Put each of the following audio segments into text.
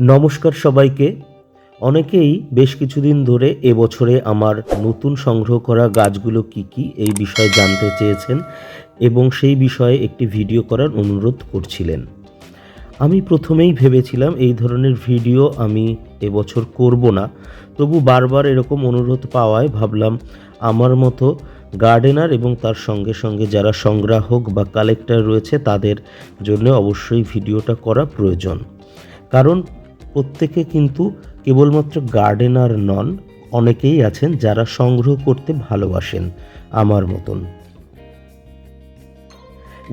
নমস্কার সবাইকে। অনেকেই বেশ কিছুদিন ধরে এবছরে আমার নতুন সংগ্রহ করা গাছগুলো কি কি এই বিষয়ে জানতে চেয়েছেন এবং সেই বিষয়ে একটি ভিডিও করার অনুরোধ করছিলেন। আমি প্রথমেই ভেবেছিলাম এই ধরনের ভিডিও আমি এবছর করব না, তবু বারবার এরকম অনুরোধ পাওয়ায় ভাবলাম আমার মতো গার্ডেনার এবং তার সঙ্গে সঙ্গে যারা সংগ্রাহক বা কালেক্টর রয়েছে তাদের জন্য অবশ্যই ভিডিওটা করা প্রয়োজন। কারণ প্রত্যেকে কিন্তু কেবলমাত্র গার্ডেনার নন, অনেকেই আছেন যারা সংগ্রহ করতে ভালোবাসেন আমার মতন।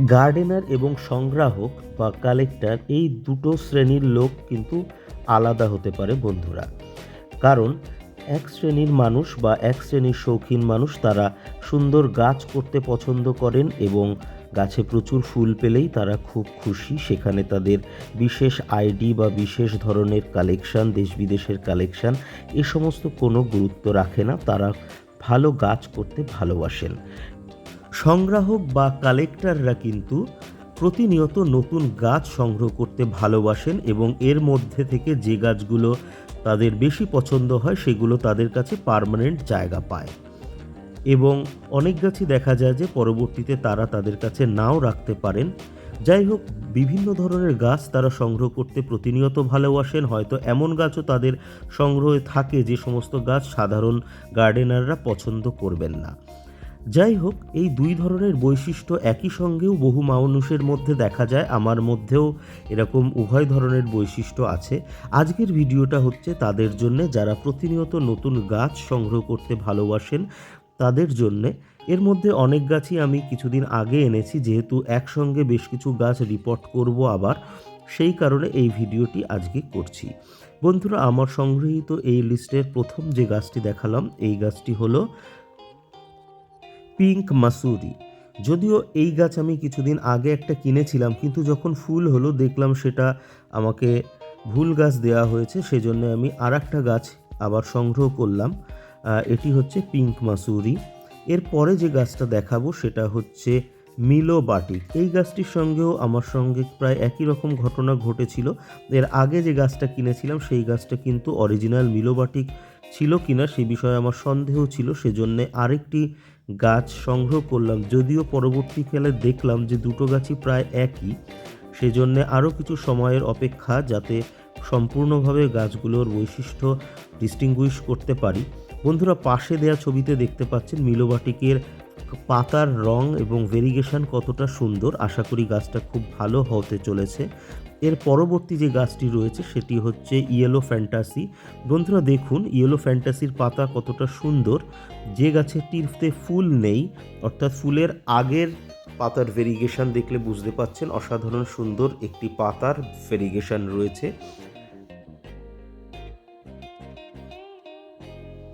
গার্ডেনার এবং সংগ্রাহক বা কালেক্টর এই দুটো শ্রেণির লোক কিন্তু আলাদা হতে পারে বন্ধুরা। কারণ এক শ্রেণির মানুষ বা এক শ্রেণির শৌখিন মানুষ তারা সুন্দর গাছ করতে পছন্দ করেন এবং গাছে প্রচুর ফুল পেলেই তারা খুব খুশি। সেখানে তাদের বিশেষ আইডি বা বিশেষ ধরনের কালেকশান, দেশ বিদেশের কালেকশান, এ সমস্ত কোনো গুরুত্ব রাখে না। তারা ভালো গাছ করতে ভালোবাসেন। সংগ্রাহক বা কালেক্টররা কিন্তু প্রতিনিয়ত নতুন গাছ সংগ্রহ করতে ভালোবাসেন এবং এর মধ্যে থেকে যে গাছগুলো তাদের বেশি পছন্দ হয়, সেগুলো তাদের কাছে পার্মানেন্ট জায়গা পায়। এবং অনেক গাছই দেখা যায় যে পরবর্তীতে তারা তাদের কাছে নাও রাখতে পারেন। যাই হোক, বিভিন্ন ধরনের গাছ তারা সংগ্রহ করতে প্রতিনিয়ত ভালোবাসেন হয়তো এমন গাছও তাদের সংগ্রহে থাকে যে সমস্ত গাছ সাধারণ গার্ডেনাররা পছন্দ করবেন না। যাই হোক, এই দুই ধরনের বৈশিষ্ট্য একই সঙ্গেও বহু মানুষের মধ্যে দেখা যায়। আমার মধ্যেও এরকম উভয় ধরনের বৈশিষ্ট্য আছে। আজকের ভিডিওটা হচ্ছে তাদের জন্য যারা প্রতিনিয়ত নতুন গাছ সংগ্রহ করতে ভালোবাসেন তাদের জন্যে। এর মধ্যে অনেক গাছই আমি কিছুদিন আগে এনেছি, যেহেতু একসঙ্গে বেশ কিছু গাছ রিপোর্ট করব আবার। সেই কারণে এই ভিডিওটি আজকে করছি। বন্ধুরা, আমার সংগৃহীত এই লিস্টের প্রথম যে গাছটি দেখালাম, এই গাছটি হলো পিঙ্ক মাসুরি। যদিও এই গাছ আমি কিছুদিন আগে একটা কিনেছিলাম, কিন্তু যখন ফুল হলো দেখলাম সেটা আমাকে ভুল গাছ দেওয়া হয়েছে, সেজন্য আমি আর একটা গাছ আবার সংগ্রহ করলাম। এটি হচ্ছে পিঙ্ক মাসুরি। এর পরে যে গাছটা দেখাবো সেটা হচ্ছে মিলো বাটিক এই গাছটির সঙ্গেও আমার সঙ্গে প্রায় একই রকম ঘটনা ঘটেছিল। এর আগে যে গাছটা কিনেছিলাম সেই গাছটা কিন্তু অরিজিনাল মিলোবাটিক ছিল কিনা সে বিষয়ে আমার সন্দেহ ছিল। সেজন্যে আরেকটি গাছ সংগ্রহ করলাম। যদিও পরবর্তীকালে দেখলাম যে দুটো গাছই প্রায় একই। সেজন্যে আরও কিছু সময়ের অপেক্ষা যাতে সম্পূর্ণভাবে গাছগুলোর বৈশিষ্ট্য ডিস্টিংগুইশ করতে পারি। বন্ধুরা পাশে দেয়া ছবিতে দেখতে পাচ্ছেন মিলোবাটিকের পাতার রং এবং ভেরিগেশন কতটা সুন্দর। আশা করি গাছটা খুব ভালো হতে চলেছে। এর পরবর্তী যে গাছটি রয়েছে সেটি হচ্ছে ইয়েলো ফ্যান্টাসি। বন্ধুরা দেখুন, ইয়েলো ফ্যান্টাসির পাতা কতটা সুন্দর। যে গাছে গাছেরটিতে ফুল নেই, অর্থাৎ ফুলের আগের পাতার ভেরিগেশন দেখলে বুঝতে পাচ্ছেন, অসাধারণ সুন্দর একটি পাতার ভেরিগেশন রয়েছে।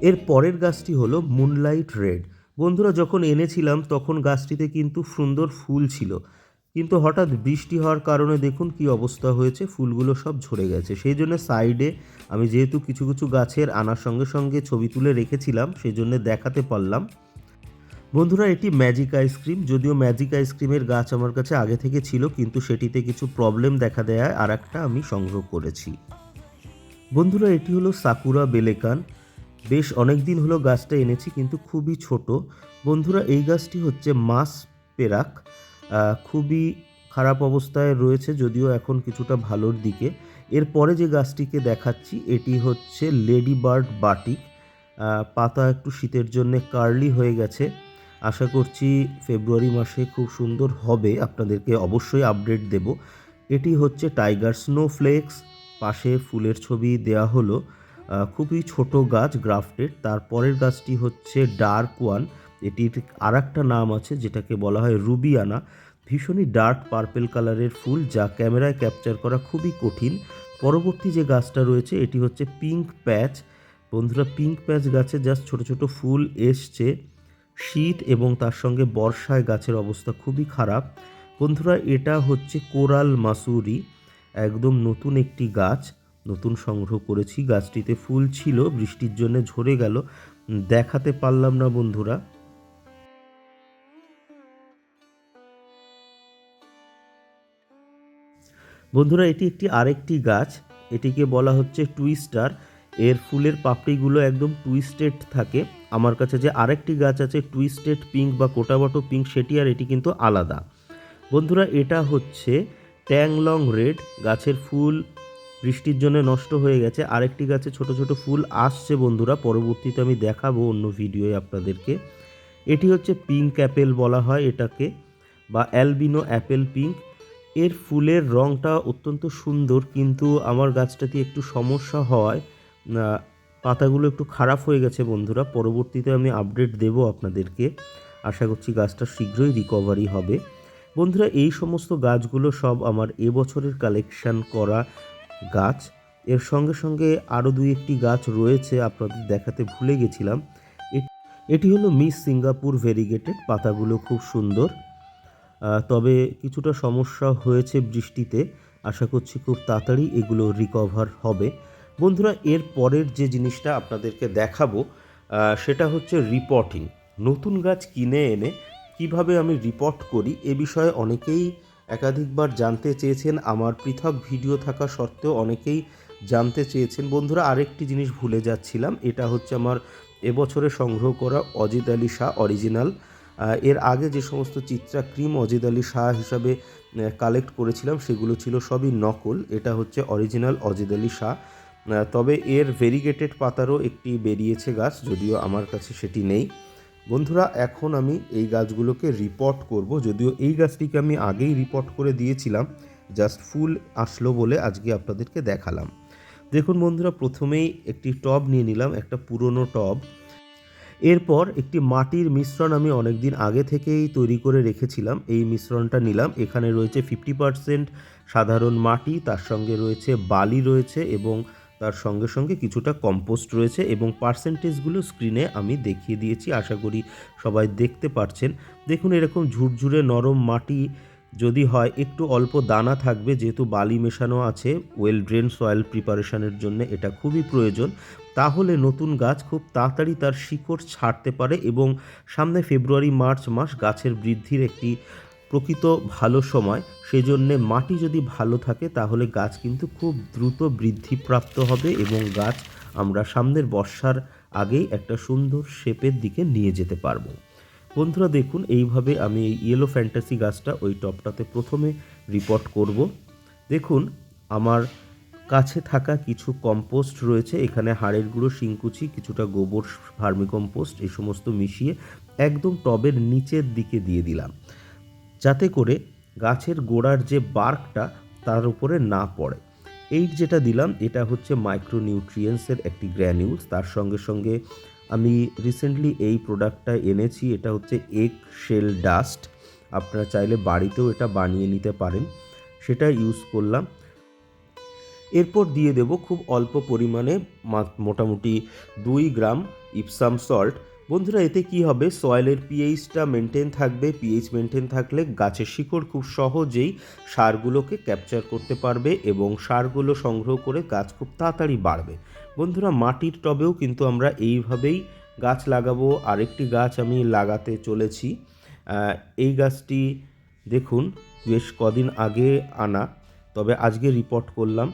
এর পরের গাছটি হলো মুনলাইট রেড বন্ধুরা, যখন এনেছিলাম, তখন গাছটিতে কিন্তু সুন্দর ফুল ছিল। কিন্তু হঠাৎ বৃষ্টি হওয়ার কারণে দেখুন কি অবস্থা হয়েছে, ফুলগুলো সব ঝরে গেছে। সেই জন্য সাইডে আমি যেহেতু কিছু কিছু গাছের আনার সঙ্গে সঙ্গে ছবি তুলে রেখেছিলাম, সেই জন্য দেখাতে পারলাম। বন্ধুরা, এটি ম্যাজিক আইসক্রিম যদিও ম্যাজিক আইসক্রিমের গাছ আমার কাছে আগে থেকে ছিল, কিন্তু সেটিতে কিছু প্রবলেম দেখা দেয় আর একটা আমি সংগ্রহ করেছি। বন্ধুরা, এটি হলো সাকুরা বেলেকান বেশ অনেক দিন হলো গাছটা এনেছি, কিন্তু খুবই ছোট। বন্ধুরা, এই গাছটি হচ্ছে মাস পেরাক। খুবই খারাপ অবস্থায় রয়েছে, যদিও এখন কিছুটা ভালোর দিকে। এরপরে যে গাছটিকে দেখাচ্ছি, এটি হচ্ছে লেডি বার্ড বাটিক পাতা একটু শীতের জন্য কার্লি হয়ে গেছে। আশা করছি ফেব্রুয়ারি মাসে খুব সুন্দর হবে, আপনাদেরকে অবশ্যই আপডেট দেব। এটি হচ্ছে টাইগার স্নোফ্লেক্স। পাশে ফুলের ছবি দেয়া হলো। খুবই ছোট গাছ গ্রাফটেড। তারপরের গাছটি হচ্ছে ডার্ক ওয়ান। এটির আর একটা নাম আছে, যেটাকে বলা হয় রুবিয়ানা। ভীষণই ডার্ক পার্পেল কালারের ফুল, যা ক্যামেরায় ক্যাপচার করা খুবই কঠিন। পরবর্তী যে গাছটা রয়েছে, এটি হচ্ছে পিঙ্ক প্যাচ। বন্ধুরা, পিঙ্ক প্যাচ গাছে জাস্ট ছোট ছোট ফুল এসছে। শীত এবং তার সঙ্গে বর্ষায় গাছের অবস্থা খুবই খারাপ। বন্ধুরা, এটা হচ্ছে কোরাল মাসুরি, একদম নতুন একটি গাছ। নতুন সংগ্রহ করেছি। গাছটিতে ফুল ছিল, বৃষ্টির জন্য ঝরে গেল। দেখাতে পারলাম না বন্ধুরা। বন্ধুরা, এটি একটি আরেকটি গাছ। এটিকে বলা হচ্ছে টুইস্টার। এর ফুলের পাপড়িগুলো একদম টুইস্টেড থাকে। আমার কাছে যে আরেকটি গাছ আছে, টুইস্টেড পিঙ্ক বা কোটাবাটো পিঙ্ক, সেটি আর এটি কিন্তু আলাদা। বন্ধুরা, এটা হচ্ছে ট্যাংলং রেড। গাছের ফুল বৃষ্টির জন্য নষ্ট হয়ে গেছে। আরেকটি গাছে ছোট ছোট ফুল আসছে বন্ধুরা, পরবর্তীতে আমি দেখাবো অন্য ভিডিওয়ে আপনাদেরকে। এটি হচ্ছে পিঙ্ক অ্যাপেল বলা হয় এটাকে, বা অ্যালবিনো অ্যাপেল পিঙ্ক এর ফুলের রঙটা অত্যন্ত সুন্দর, কিন্তু আমার গাছটাতে একটু সমস্যা হওয়ায় পাতাগুলো একটু খারাপ হয়ে গেছে বন্ধুরা, পরবর্তীতে আমি আপডেট দেবো আপনাদেরকে। আশা করছি গাছটা শীঘ্রই রিকভারি হবে। বন্ধুরা, এই সমস্ত গাছগুলো সব আমার এবছরের কালেকশান করা গাছ। এর সঙ্গে সঙ্গে আরও দুই একটি গাছ রয়েছে, আপনাদের দেখাতে ভুলে গেছিলাম। এটি হলো মিস সিঙ্গাপুর ভেরিগেটেড, পাতাগুলো খুব সুন্দর। তবে কিছুটা সমস্যা হয়েছে বৃষ্টিতে। আশা করছি খুব তাড়াতাড়ি এগুলো রিকভার হবে। বন্ধুরা, এর পরের যে জিনিসটা আপনাদেরকে দেখাবো সেটা হচ্ছে রিপোর্টিং নতুন গাছ কিনে এনে কীভাবে আমি রিপোর্ট করি, এ বিষয়ে অনেকেই একাধিকবার জানতে চেয়েছেন আমার পৃথক ভিডিও থাকা সত্ত্বেও অনেকেই জানতে চেয়েছেন। বন্ধুরা, আরেকটি জিনিস ভুলে যাচ্ছিলাম, এটা হচ্ছে আমার এবছরে সংগ্রহ করা অজিত আলী শাহ অরিজিনাল। এর আগে যে সমস্ত চিত্রা ক্রিম অজিত আলী শাহ হিসাবে কালেক্ট করেছিলাম, সেগুলো ছিল সবই নকল। এটা হচ্ছে অরিজিনাল অজিত আলী শাহ। তবে এর ভেরিগেটেড পাতারও একটি বেরিয়েছে গাছ, যদিও আমার কাছে সেটি নেই। বন্ধুরা, এখন আমি এই গাছগুলোকে রিপোর্ট করব। যদিও এই গাছটিকে আমি আগেই রিপোর্ট করে দিয়েছিলাম জাস্ট ফুল আসলো বলে আজকে আপনাদেরকে দেখালাম। দেখুন বন্ধুরা, প্রথমেই একটি টব নিয়ে নিলাম, একটা পুরনো টব। এরপর একটি মাটির মিশ্রণ আমি অনেক দিন আগে থেকেই তৈরি করে রেখেছিলাম। এই মিশ্রণটা নিলাম, এখানে রয়েছে ফিফটি পারসেন্ট সাধারণ মাটি, তার সঙ্গে রয়েছে বালি রয়েছে এবং তার সঙ্গে সঙ্গে কিছুটা কম্পোস্ট রয়েছে এবং পার্সেন্টেজগুলো স্ক্রিনে আমি দেখিয়ে দিয়েছি। আশা করি সবাই দেখতে পারছেন। দেখুন এরকম ঝুরঝুরে নরম মাটি যদি হয়, একটু অল্প দানা থাকবে, যেহেতু বালি মেশানো আছে ওয়েল ড্রেন সয়েল প্রিপারেশনের জন্য এটা খুবই প্রয়োজন। তাহলে নতুন গাছ খুব তাড়াতাড়ি তার শিকড় ছাড়তে পারে এবং সামনে ফেব্রুয়ারি মার্চ মাস গাছের বৃদ্ধির একটি প্রকৃত ভালো সময়, সেজন্যে মাটি যদি ভালো থাকে, তাহলে গাছ কিন্তু খুব দ্রুত বৃদ্ধিপ্রাপ্ত হবে এবং গাছ আমরা সামনের বর্ষার আগেই একটা সুন্দর শেপের দিকে নিয়ে যেতে পারব। বন্ধুরা দেখুন, এইভাবে আমি এই ইয়েলো ফ্যান্টাসি গাছটা ওই টপটাতে প্রথমে রিপোর্ট করব। দেখুন, আমার কাছে থাকা কিছু কম্পোস্ট রয়েছে, এখানে হাড়ের গুঁড়ো, শিংকুচি, কিছুটা গোবর, ভার্মিকম্পোস্ট, এই সমস্ত মিশিয়ে একদম টবের নিচের দিকে দিয়ে দিলাম। যাতে করে গাছের গোড়ার যে বার্কটা তার উপরে না পড়ে। এই যেটা দিলাম, এটা হচ্ছে মাইক্রোনিউট্রিয়েন্টসের একটি গ্র্যানিউলস তার সঙ্গে সঙ্গে আমি রিসেন্টলি এই প্রোডাক্টটা এনেছি, এটা হচ্ছে এগ শেল ডাস্ট আপনারা চাইলে বাড়িতেও এটা বানিয়ে নিতে পারেন, সেটা ইউজ করলাম। এরপর দিয়ে দেব খুব অল্প পরিমাণে মোটামুটি দুই গ্রাম ইপসাম সল্ট বন্ধুরা, এতে কি হবে? সয়েলের পিএইচটা মেনটেন থাকবে। পিএইচ মেনটেন থাকলে গাছের শিকড় খুব সহজেই সারগুলোকে ক্যাপচার করতে পারবে এবং সারগুলো সংগ্রহ করে গাছ খুব তাড়াতাড়ি বাড়বে। বন্ধুরা, মাটির টবেও কিন্তু আমরা এইভাবেই গাছ লাগাবো। আরেকটি গাছ আমি লাগাতে চলেছি। এই গাছটি দেখুন, বেশ কদিন আগে আনা, তবে আজকে রিপোর্ট করলাম।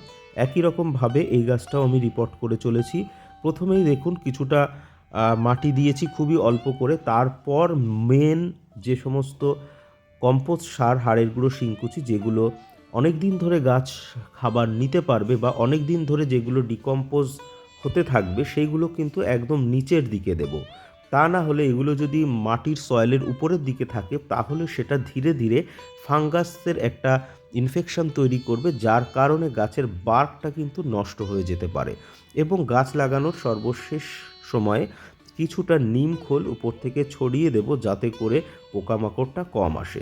একই রকমভাবে এই গাছটাও আমি রিপোর্ট করে চলেছি। প্রথমেই দেখুন, কিছুটা মাটি দিয়েছি খুবই অল্প করে। তারপর মেন যে সমস্ত কম্পোস্ট সার, হাড়ের গুঁড়ো, শিংকুচি, যেগুলো অনেক দিন ধরে গাছ খাবার নিতে পারবে বা অনেক দিন ধরে যেগুলো ডিকম্পোজ হতে থাকবে, সেইগুলো কিন্তু একদম নিচের দিকে দেব। তা না হলে এগুলো যদি মাটির সয়েলের উপরের দিকে থাকে, তাহলে সেটা ধীরে ধীরে ফাঙ্গাসের একটা ইনফেকশন তৈরি করবে, যার কারণে গাছের বার্কটা কিন্তু নষ্ট হয়ে যেতে পারে। এবং গাছ লাগানোর সর্বশেষ সময়ে কিছুটা নিম খোল উপর থেকে ছড়িয়ে দেব যাতে করে পোকামাকড়টা কম আসে।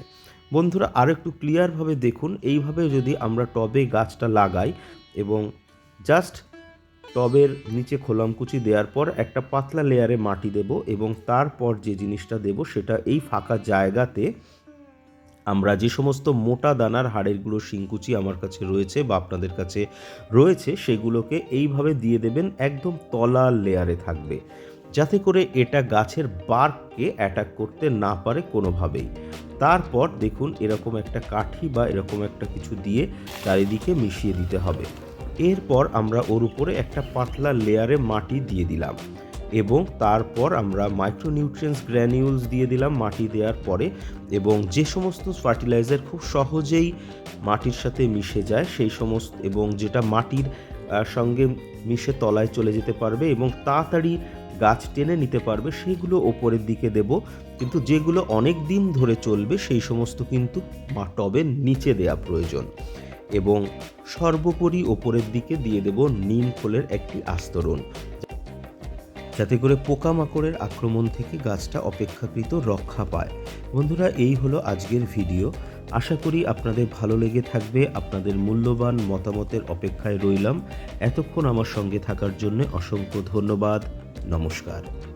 বন্ধুরা আর একটু ক্লিয়ারভাবে দেখুন। এইভাবে যদি আমরা টবে গাছটা লাগাই এবং জাস্ট টবের নিচে খোলামকুচি দেওয়ার পর একটা পাতলা লেয়ারে মাটি দেব এবং তারপর যে জিনিসটা দেব সেটা এই ফাঁকা জায়গাতে আমরা যে সমস্ত মোটা দানার হাড়ের গুঁড়ো শিংকুচি আমার কাছে রয়েছে বা আপনাদের কাছে রয়েছে, সেগুলোকে এইভাবে দিয়ে দেবেন, একদম তলার লেয়ারে থাকবে। যাতে করে এটা গাছের বার্ককে অ্যাটাক করতে না পারে কোনোভাবেই। তারপর দেখুন, এরকম একটা কাঠি বা এরকম একটা কিছু দিয়ে চারিদিকে মিশিয়ে দিতে হবে। এরপর আমরা ওর উপরে একটা পাতলা লেয়ারে মাটি দিয়ে দিলাম। এবং তারপর আমরা মাইক্রোনিউট্রিয়েন্টস গ্র্যানিউলস দিয়ে দিলাম মাটি দেওয়ার পরে এবং যে সমস্ত ফার্টিলাইজার খুব সহজেই মাটির সাথে মিশে যায়, সেই সমস্ত এবং যেটা মাটির সঙ্গে মিশে তলায় চলে যেতে পারবে এবং তাড়াতাড়ি গাছ টেনে নিতে পারবে, সেগুলো ওপরের দিকে দেব। কিন্তু যেগুলো অনেক দিন ধরে চলবে, সেই সমস্ত কিন্তু টবের নিচে দেওয়া প্রয়োজন। এবং সর্বোপরি ওপরের দিকে দিয়ে দেব নিম খোলের একটি আস্তরণ। যাতে করে পোকামাকড়ের আক্রমণ থেকে গাছটা অপেক্ষাকৃত রক্ষা পায়। বন্ধুরা, এই হলো আজকের ভিডিও। আশা করি আপনাদের ভালো লেগে থাকবে। আপনাদের মূল্যবান মতামতের অপেক্ষায় রইলাম। এতক্ষণ আমার সঙ্গে থাকার জন্য অসংখ্য ধন্যবাদ। নমস্কার।